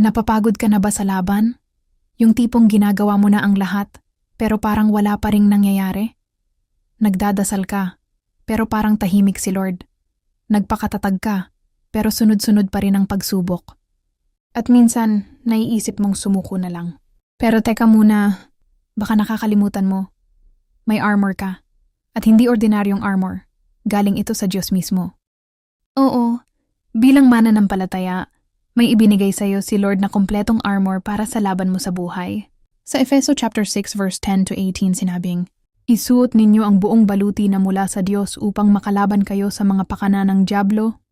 Napapagod ka na ba sa laban? Yung tipong ginagawa mo na ang lahat, pero parang wala pa ring nangyayari? Nagdadasal ka, pero parang tahimik si Lord. Nagpakatatag ka, pero sunod-sunod pa rin ang pagsubok. At minsan, naiisip mong sumuko na lang. Pero teka muna, baka nakakalimutan mo. May armor ka. At hindi ordinaryong armor. Galing ito sa Diyos mismo. Oo, bilang mananampalataya, may ibinigay sa iyo si Lord na kompletong armor para sa laban mo sa buhay. Sa Efeso chapter 6 verse 10 to 18 sinabing, Isuot ninyo ang buong baluti na mula sa Diyos upang makalaban kayo sa mga pakana ng Diablo.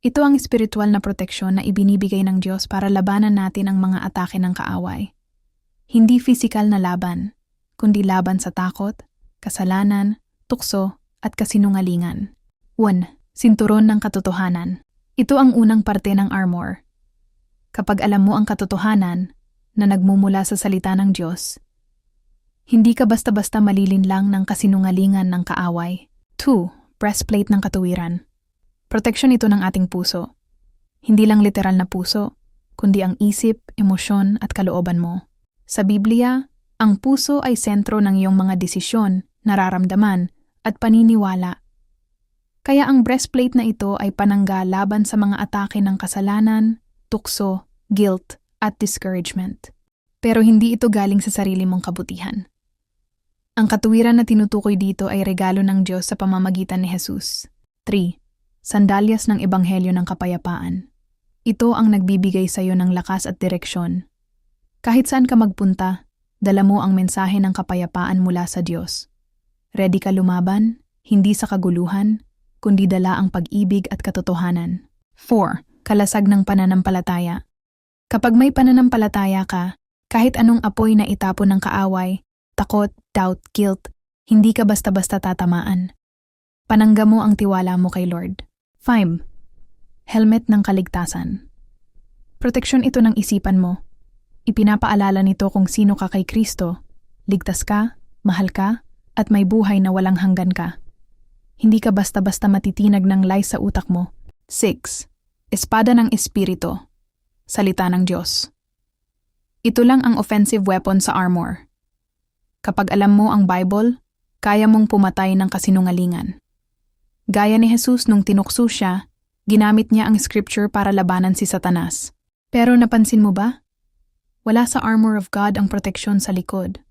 Ito ang espiritual na proteksyon na ibinibigay ng Diyos para labanan natin ang mga atake ng kaaway. Hindi physical na laban, kundi laban sa takot, kasalanan, tukso, at kasinungalingan. 1. Sinturon ng katotohanan. Ito ang unang parte ng armor. Kapag alam mo ang katotohanan na nagmumula sa salita ng Diyos, hindi ka basta-basta malilin lang ng kasinungalingan ng kaaway. 2. Breastplate ng katuwiran. Proteksyon ito ng ating puso. Hindi lang literal na puso, kundi ang isip, emosyon at kalooban mo. Sa Biblia, ang puso ay sentro ng iyong mga desisyon, nararamdaman, at paniniwala. Kaya ang breastplate na ito ay panangga laban sa mga atake ng kasalanan, tukso, guilt, at discouragement. Pero hindi ito galing sa sarili mong kabutihan. Ang katuwiran na tinutukoy dito ay regalo ng Diyos sa pamamagitan ni Jesus. 3. Sandalyas ng Ebanghelyo ng Kapayapaan. Ito ang nagbibigay sa iyo ng lakas at direksyon. Kahit saan ka magpunta, dala mo ang mensahe ng kapayapaan mula sa Diyos. Ready ka lumaban, hindi sa kaguluhan, kundi dala ang pag-ibig at katotohanan. 4. Kalasag ng pananampalataya. Kapag may pananampalataya ka, kahit anong apoy na itapon ng kaaway, takot, doubt, guilt, hindi ka basta-basta tatamaan. Panangga mo ang tiwala mo kay Lord. 5. Helmet ng kaligtasan. Proteksyon ito ng isipan mo. Ipinapaalala nito kung sino ka kay Kristo, ligtas ka, mahal ka, at may buhay na walang hanggan ka. Hindi ka basta-basta matitinag ng lies sa utak mo. 6. Espada ng Espiritu. Salita ng Diyos. Ito lang ang offensive weapon sa armor. Kapag alam mo ang Bible, kaya mong pumatay ng kasinungalingan. Gaya ni Jesus nung tinukso siya, ginamit niya ang scripture para labanan si Satanas. Pero napansin mo ba? Wala sa armor of God ang proteksyon sa likod.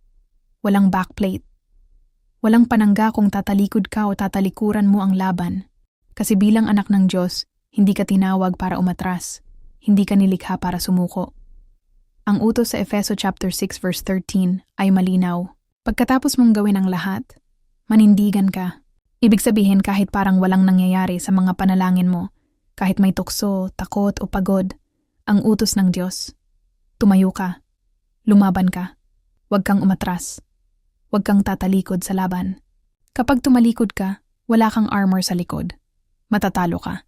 Walang backplate. Walang panangga kung tatalikod ka o tatalikuran mo ang laban. Kasi bilang anak ng Diyos, hindi ka tinawag para umatras. Hindi ka nilikha para sumuko. Ang utos sa Efeso chapter 6 verse 13 ay malinaw. Pagkatapos mong gawin ang lahat, manindigan ka. Ibig sabihin kahit parang walang nangyayari sa mga panalangin mo, kahit may tukso, takot o pagod, ang utos ng Diyos. Tumayo ka. Lumaban ka. Huwag kang umatras. Huwag kang tatalikod sa laban. Kapag tumalikod ka, wala kang armor sa likod. Matatalo ka.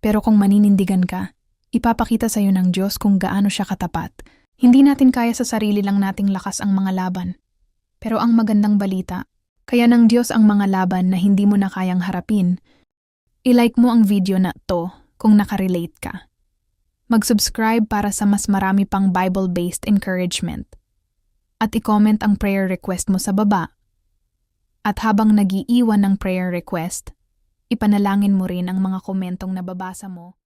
Pero kung maninindigan ka, ipapakita sa iyo ng Diyos kung gaano siya katapat. Hindi natin kaya sa sarili lang nating lakas ang mga laban. Pero ang magandang balita, kaya ng Diyos ang mga laban na hindi mo na kayang harapin. I-like mo ang video na to kung nakarelate ka. Mag-subscribe para sa mas marami pang Bible-based encouragement. At i-comment ang prayer request mo sa baba. At habang nagiiwan ng prayer request, ipanalangin mo rin ang mga komentong nababasa mo